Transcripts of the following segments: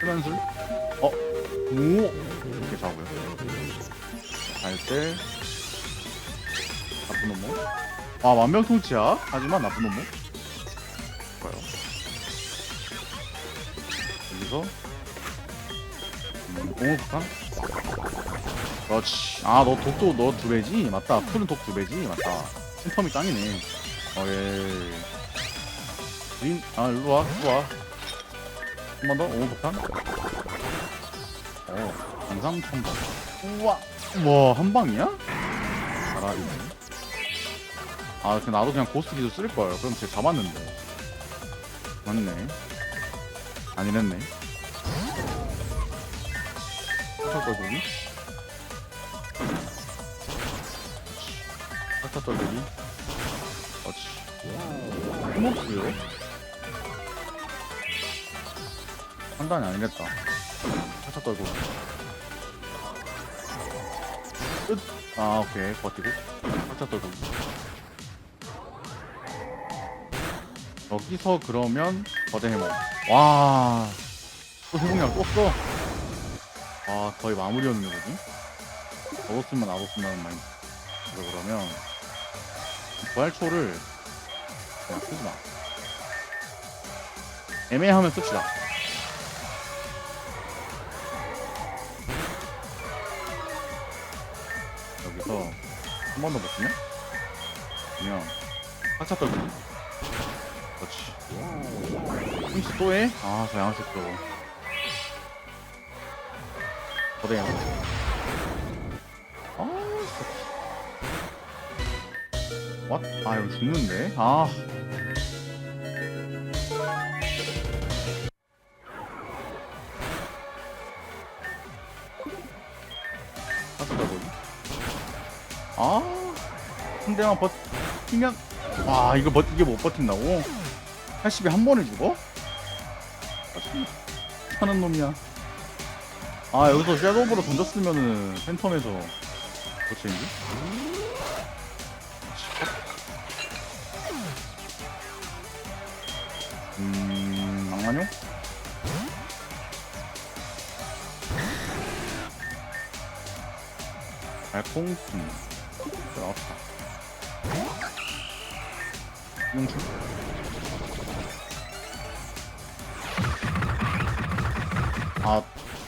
수면술? 어? 오? 이렇게 자고요? 갈때. 나쁜 놈모 아 만병통치야? 하지만 나쁜 놈모 좋아요. 여기서. 음, 옹호부탕 그렇지. 아 너 독도 너 두 배지? 맞다. 푸른 독 두 배지? 맞다. 팬텀이 짱이네. 어 예. 린, 아 일로 와 일로 와 한 번 더? 옹호부탕 어 강상 천번 우와. 우와 한 방이야? 잘하리네. 아그 나도 그냥 고스트 기술 쓸걸. 그럼 쟤 잡았는데. 맞네. 아니랬네. 살짝 떨구기? 그렇지 스 판단이 아니랬다. 살짝 떨구기 끝! 아 오케이. 버티고. 살짝 떨구기 여기서 그러면 거대 해먹 와또 회복량 또 써? 아 거의 마무리였는데? 너도 쓰면 나도 쓴다는 말이. 그래서 그러면 부활초를 그냥 쓰지 마. 애매하면 씁시다 여기서 한 번더 버티면? 그냥 하차 떨고 그렇지. 힘씨 또 해? 아 저 양아치 또. 거대 양아치 아 진짜. 왓? 아 이거 죽는데? 아 상대만 버티면 와 이거 버 이게 못 버틴다고? 80에 한 번에 죽어? 하는 놈이야 아 여기서 섀도우브로 던졌으면은 팬텀에서 고체인지? 음... 낭만요? 달콩충 들어왔다 용충 아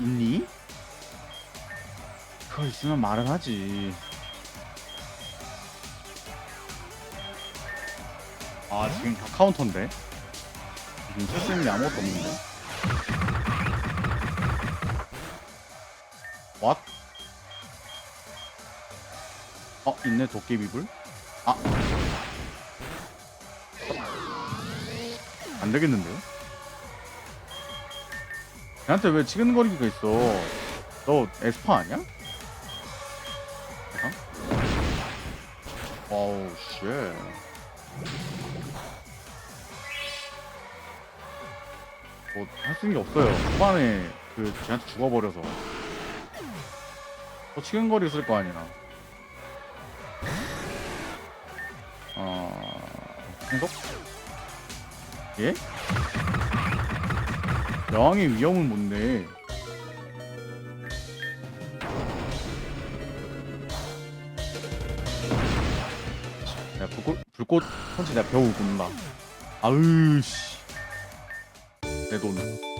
있니? 그거 있으면 말은 하지. 아 지금 다 카운터인데? 지금 쓸수 있는 게 아무것도 없는데? 왓? 어 있네 도깨비불? 아 안 되겠는데요? 걔한테 왜 치근거리기가 있어 너 에스파 아니야? 잠깐 와우 쉣 뭐할 수 있는 게 없어요 초반에 그 걔한테 죽어버려서 또 치근거리 있을 거 아니야 어... 행복? 예? 여왕의 위험은 뭔데? 야 불꽃 불꽃 펀치 내가 배우 굽는다. 아으 씨. 내 돈.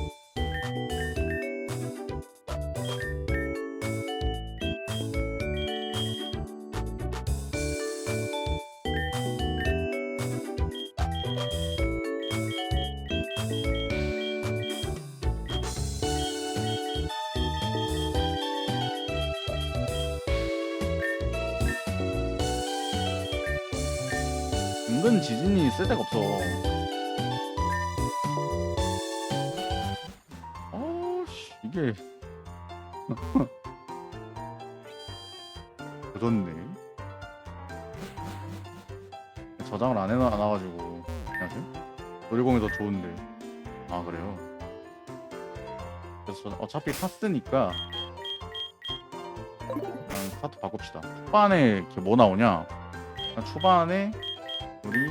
쓸 데가 없어. 아씨 이게 그렇네. 저장을 안 해놔 놔가지고 안녕하세요. 놀이공이 더 좋은데. 아 그래요. 그래서 저는 어차피 탔으니까 그냥 스타트 바꿉시다. 초반에 이렇게 뭐 나오냐? 초반에 우리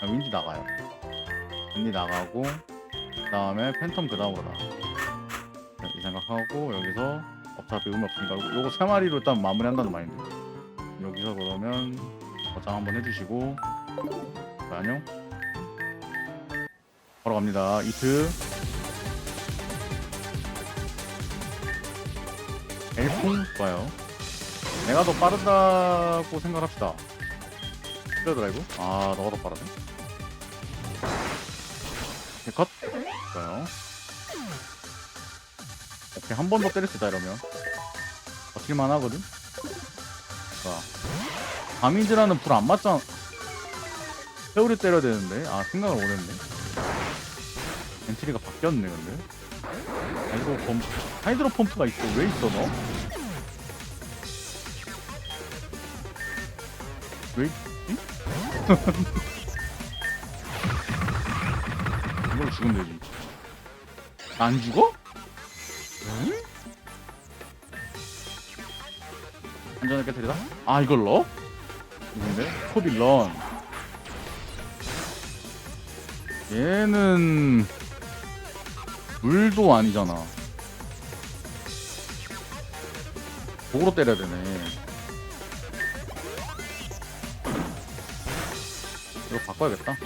아, 윈디 나가요. 윈디 나가고 그 다음에 팬텀 그 다음으로 나. 이 생각하고 여기서 어차피 의미 없으니까 요거 세 마리로 일단 마무리한다는 마인드. 여기서 그러면 저장 한번 해주시고 자, 안녕. 바로 갑니다. 이트. 엘풍 좋아요. 내가 더 빠르다고 생각합시다. 스페어 드라이브 아 너가 더 빠르네 오케이 컷? 좋아요. 오케이 한 번 더 때릴 수 있다 이러면. 버틸만 하거든? 자. 다미즈라는 불 안 맞잖아. 세월이 때려야 되는데. 아 생각을 못했네. 엔트리가 바뀌었네 근데. 하이드로 펌프 하이드로 펌프가 있어. 왜 있어 너? 왜 있지? 죽으면 되지 안 죽어? 응? 안전하게 깨뜨리다? 아 이걸 넣어? 이건데? 코빌런 얘는 물도 아니잖아 목으로 때려야 되네 이거 바꿔야겠다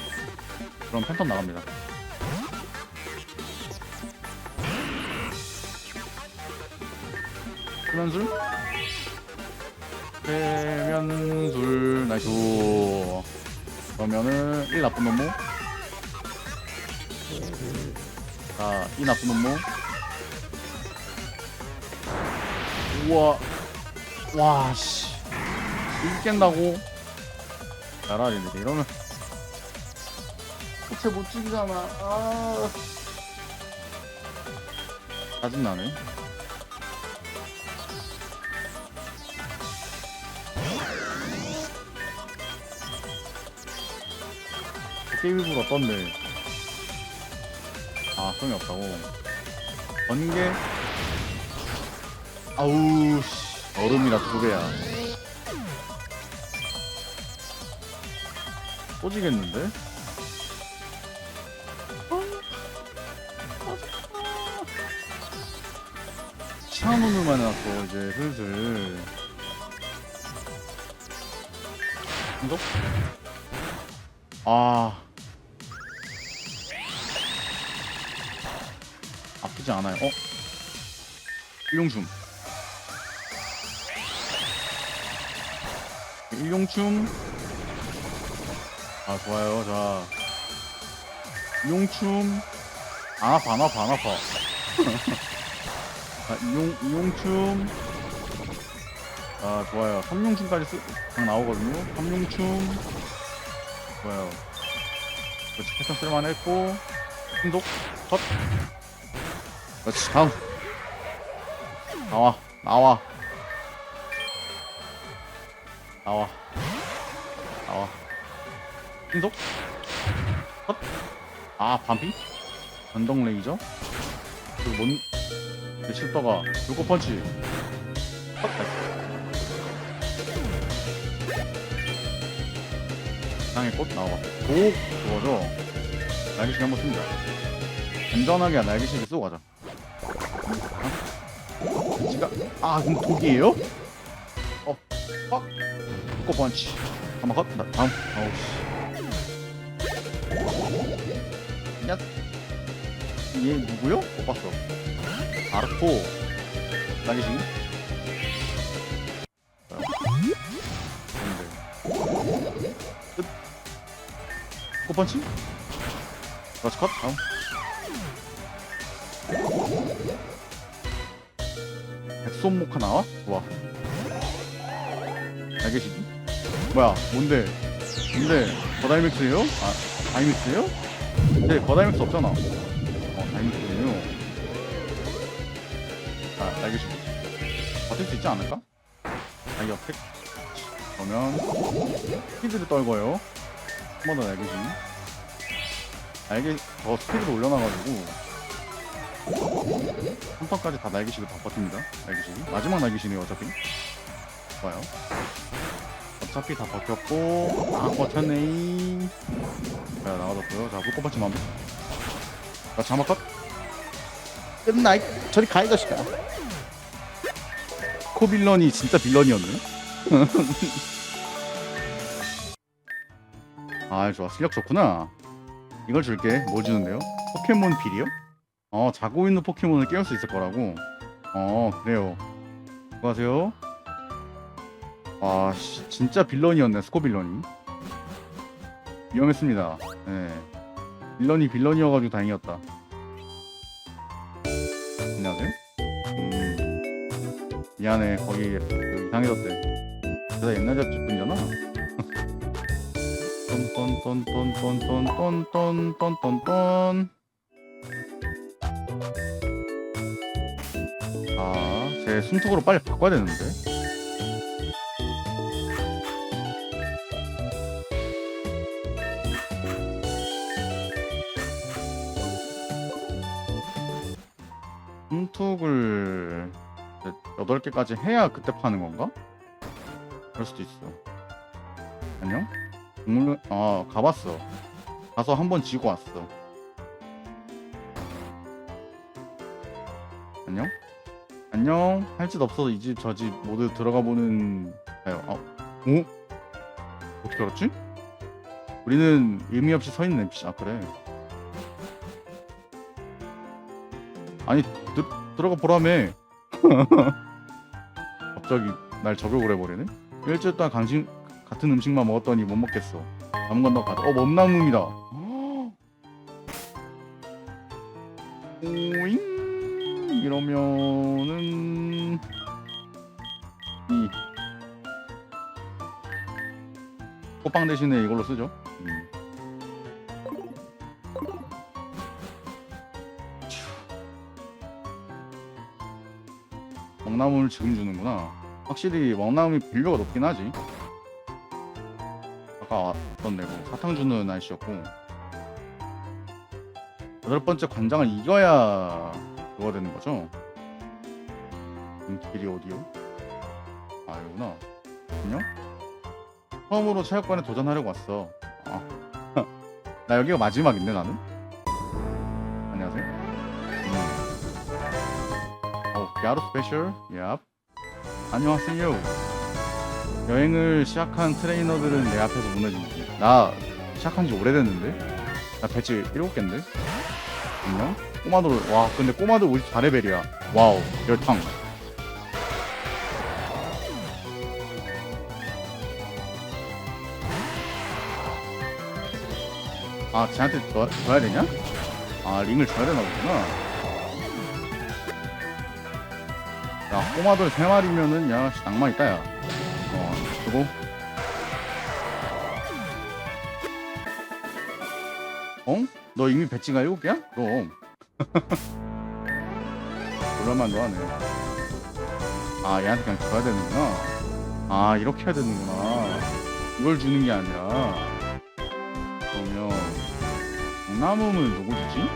그럼 팬텀 나갑니다 수면술? 세면술 나이스. 그러면은 1 나쁜 놈모 자, 이 나쁜 놈모 우와. 와씨. 이 깬다고? 나라리네 이러면. 부채 못 죽이잖아. 아. 짜증나네 게임을 어떤데? 아 소용이 없다고. 번개? 아우 씨. 얼음이라 두 배야. 꽂이겠는데? 시한오늘만 해놨어 이제 슬슬. 이거? 아 아프지 않아요. 어? 일용춤. 일용춤. 아 좋아요. 자 일용춤. 안 아파 안 아파 안 아파. 자 이용 이용춤. 아 좋아요. 삼용춤까지 쓰, 딱 나오거든요. 삼용춤. 좋아요. 그렇지 패턴 쓸만했고 신속 컷. 그렇지 다음 나와 나와. 나와. 나와. 신속? 컷아 반피? 전동 레이저? 그리고 뭔 내 실버가 불꽃 펀치. 컷 땅에 꽃 나와 오 그거죠? 날개시 한번 씁니다. 안전하게 날개시를 쓰고 가자 지가 아 그럼 독이에요? 어, 빡, 꼬 펀치. 한번 컷. 나 다음. 아우 씨. 야, 얘 누구요? 못 봤어. 아르코. 나기시. 끝. 꼬 펀치. 그렇지 컷. 다음. 모카 나와? 좋아. 알겠지? 뭐야? 뭔데? 뭔데? 거다이맥스예요? 아, 다이맥스예요? 근데 거다이맥스 없잖아. 어, 다이맥스예요. 자, 알겠지? 버틸 수 있지 않을까? 자기 어택. 그러면 스피드를 떨고요. 한 번더 알겠지? 알겠, 더 스피드를 올려놔가지고 한 판까지 다 날개식을 다 버팁니다. 날개식이 마지막 날개식이네요 어차피. 좋아요. 어차피 다 버텼고 아 버텼네. 자 나가졌고요. 자 묶어받지 마음. 자 장막 컷. 끝나 이- 저리 가이 자식아 코빌런이 진짜 빌런이었네 아 좋아 실력 좋구나 이걸 줄게 뭐 주는데요? 포켓몬 필이요? 어 자고 있는 포켓몬을 깨울 수 있을 거라고. 어 그래요. 수고하세요. 아 씨, 진짜 빌런이었네 스코 빌런이. 위험했습니다. 네. 빌런이 빌런이어가지고 다행이었다. 안녕하세요 음. 미안해. 거기 그 이상해졌대. 진짜 옛날 잡집분이잖아. 똔똔똔똔똔똔똔똔똔똔 아, 제 순턱으로 빨리 바꿔야 되는데. 순턱을 8개까지 해야 그때 파는 건가? 그럴 수도 있어. 안녕? 동물, 아, 가봤어. 가서 한 번 지고 왔어. 안녕? 안녕. 할 짓 없어서 이 집 저 집 모두 들어가 보는 가요. 아, 오? 어떻게 알았지? 우리는 의미 없이 서 있는 NPC. 아 그래. 아니 들, 들어가 보라며. 갑자기 날 저격을 해버리네. 일주일 동안 강심 같은 음식만 먹었더니 못 먹겠어. 남은 건너 가자. 어 몸나무입니다. 이러면은 이 꽃빵 대신에 이걸로 쓰죠. 음. 먹나무를 지금 주는구나. 확실히 먹나무이 밸류가 높긴 하지. 아까 어떤 내고 사탕 주는 날씨였고 여덟 번째 관장을 이겨야 그거 되는 거죠? 음, 길이 어디요? 아 여기구나 안녕? 처음으로 체육관에 도전하려고 왔어 아. 나 여기가 마지막인데 나는? 안녕하세요 음. 어, 야루 스페셜 얍 안녕하세요 여행을 시작한 트레이너들은 내 앞에서 무너진지 나 시작한 지 오래됐는데? 나 배치 7개인데? 안녕? 꼬마들 와 근데 꼬마들 54레벨이야 와우 열탕 아 쟤한테 줘, 줘야 되냐? 아 링을 줘야 되나 보구나 야 꼬마들 3마리면은 야 씨, 낭만 있다 야어 주고 어? 너 이미 배치가 7개야? 그럼 그럴만도 하네. 아 얘한테 그냥 줘야 되는구나. 아 이렇게 해야 되는구나. 이걸 주는 게 아니라. 그러면 강나무는 누구 주지?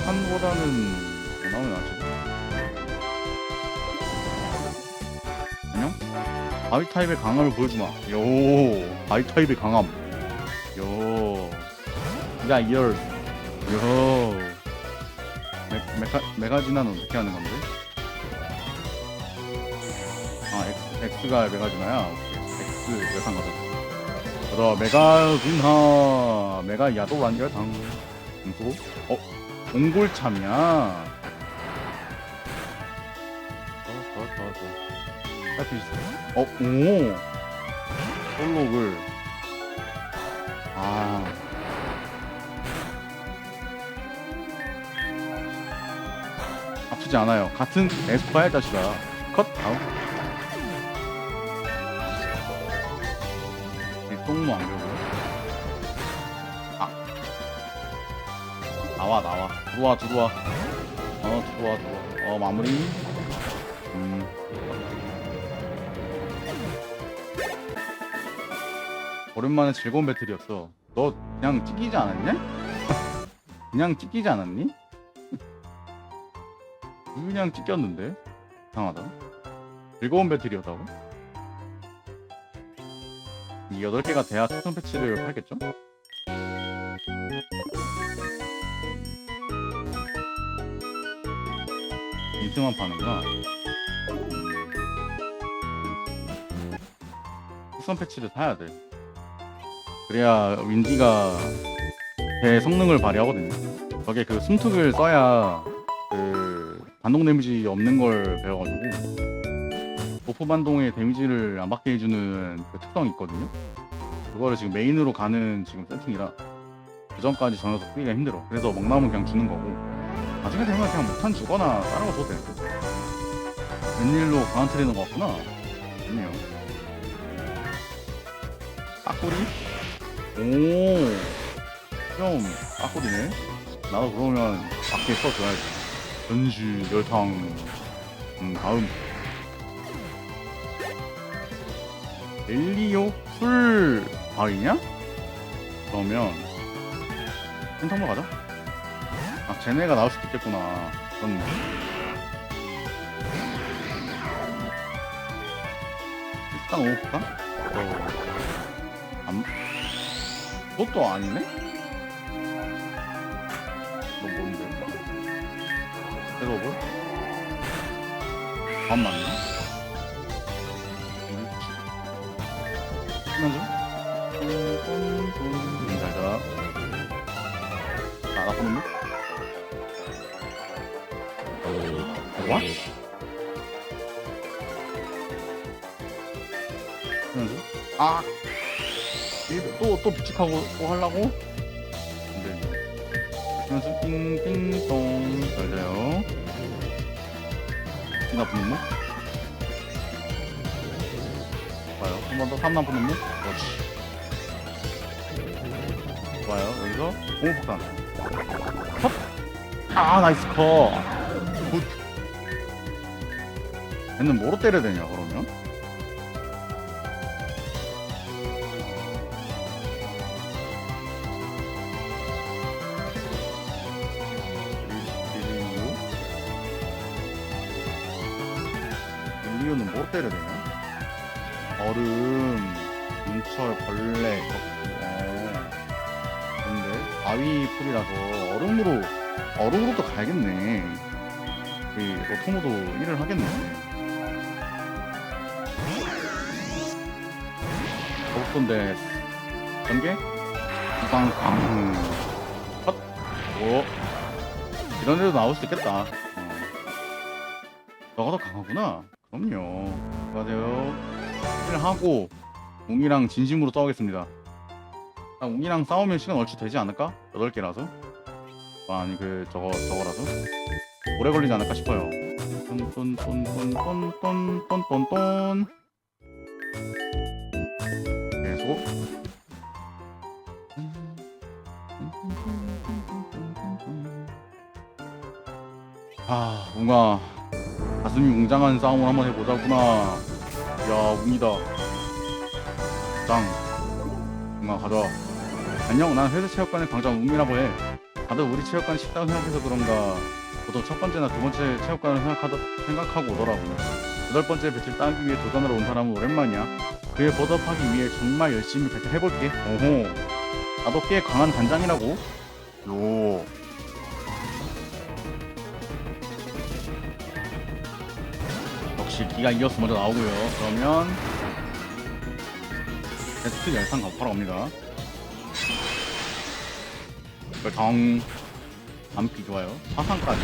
벅한보다는 강나무 나지 바위 타입의 강함을 보여주마. 요. 바위 타입의 강함. 요. 야, 이열. 요. 메, 메카, 메가지나는 어떻게 하는 건데? 아 X, X가 메가지나야? 오케이. X 열상 가자 그다 메가지나 메가 야도 완결당 공수. 어? 몽골참이야. 어더더더 할수 있어 어? 오. 솔록을. 아. 아프지 않아요. 같은 에스파야 자식아. 컷 다음. 일동무 안 되고요? 아. 나와 나와. 들어와 들어와. 어 들어와 들어와. 어 마무리. 음 오랜만에 즐거운 배틀이었어 너 그냥 찢기지 않았냐? 그냥 찢기지 않았니? 그냥 찢겼는데 이상하다 즐거운 배틀이었다고? 이 8개가 돼야 특성 패치를 팔겠죠? 인스만 파는구나. 특선 패치를 사야 돼. 그래야 윈디가 제 성능을 발휘하거든요. 저게 그 숨특을 써야 그 반동 데미지 없는 걸 배워가지고 버프 반동의 데미지를 안 받게 해주는 그 특성이 있거든요. 그거를 지금 메인으로 가는 지금 세팅이라 그 전까지 전혀서 쓰기가 힘들어. 그래서 먹나무 그냥 주는 거고 나중에 되면 그냥 목탄 주거나 다른 거 줘도 돼. 웬일로 강한 트리는 것 같구나. 좋네요. 까꾸리? 오, 좀 까꾸리네. 나도 그러면 밖에 써줘야지. 전시, 열탕, 음, 다음. 엘리오 풀 바위냐? 그러면 한탕로 가자. 아, 쟤네가 나올 수도 있겠구나. 그렇네. 일단 오볼까? 어, 안, 그것도 아니네? 너 뭔데? 내가 뭘? 안 맞나? 신나죠? 잘가 나가보는 아! 또또 비축하고 또 하려고? 근데 그러면서 띵띵동 잘 자요. 이 나쁜 놈? 좋아요. 한 번 더 삼 나쁜 놈? 그렇지. 좋아요. 여기서 공포폭탄. 헛! 아 나이스 컷굿. 얘는 뭐로 때려야 되냐 그러 뭐 때려야 되냐? 얼음, 눈철, 벌레, 어. 근데 바위 풀이라서 얼음으로 얼음으로 또 가야겠네. 그 로토모도 일을 하겠네. 거북선데 전개 광 헛. 오 이런 데도 나올 수 있겠다. 어. 너가 더 강하구나. 그럼요. 안녕하세요. 일 하고 웅이랑 진심으로 싸우겠습니다. 아, 웅이랑 싸우면 시간 얼추 되지 않을까? 8개라서? 아, 아니 그 저거 저거라서 오래 걸리지 않을까 싶어요. 똔똔똔똔똔똔똔똔똔 계속 아 웅아 가슴이 웅장한 싸움을 한번 해보자구나. 야 웅이다. 짱. 웅아 가져와. 안녕, 난 회사 체육관의 광장 웅이라고 해. 다들 우리 체육관 식당 생각해서 그런가 보통 첫 번째나 두 번째 체육관을 생각하다, 생각하고 오더라고 여덟 번째 배틀 따기 위해 도전하러 온 사람은 오랜만이야 그에 보답하기 위해 정말 열심히 배틀 해볼게 오호 나도 꽤 강한 단장이라고 요 기가 이어서 먼저 나오고요. 그러면 베스트 열상 갚아러 옵니다. 정 암기 좋아요. 화상까지.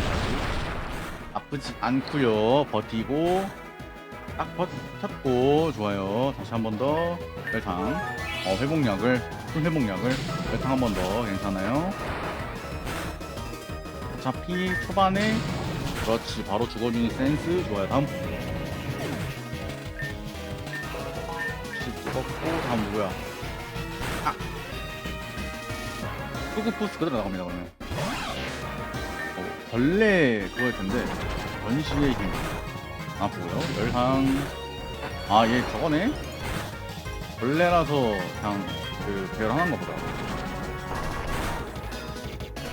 나쁘지 않고요. 버티고 딱 버텼고 좋아요. 다시 한 번 더 열탕 어 회복약을 술 회복약을 열탕 한 번 더. 괜찮아요. 어차피 초반에 그렇지. 바로 죽어주는 센스. 좋아요. 다음 죽었고 다음 누구야? 끄구푸스 그대로 나갑니다 그러면. 어, 벌레 그거일 텐데 전시의 힘. 아프고요? 열상. 아 얘 저거네? 벌레라서 그냥 그 배열하는 것보다.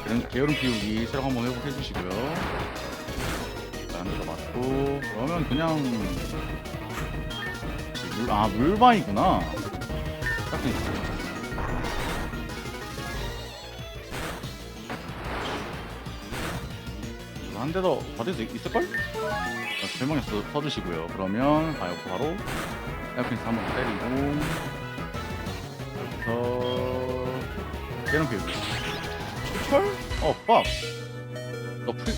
게으름, 게으름 피우기 체력 한번 회복해 주시고요. 한대더 맞고 그러면 그냥 물, 아 물방이구나 한대 더 받을 수 있을걸? 자, 실망했어 퍼주시고요 그러면 바이오 바로 에어핀스 한번 때리고 여기서 깨는 교육 헐? 어, 빡! 너 풀,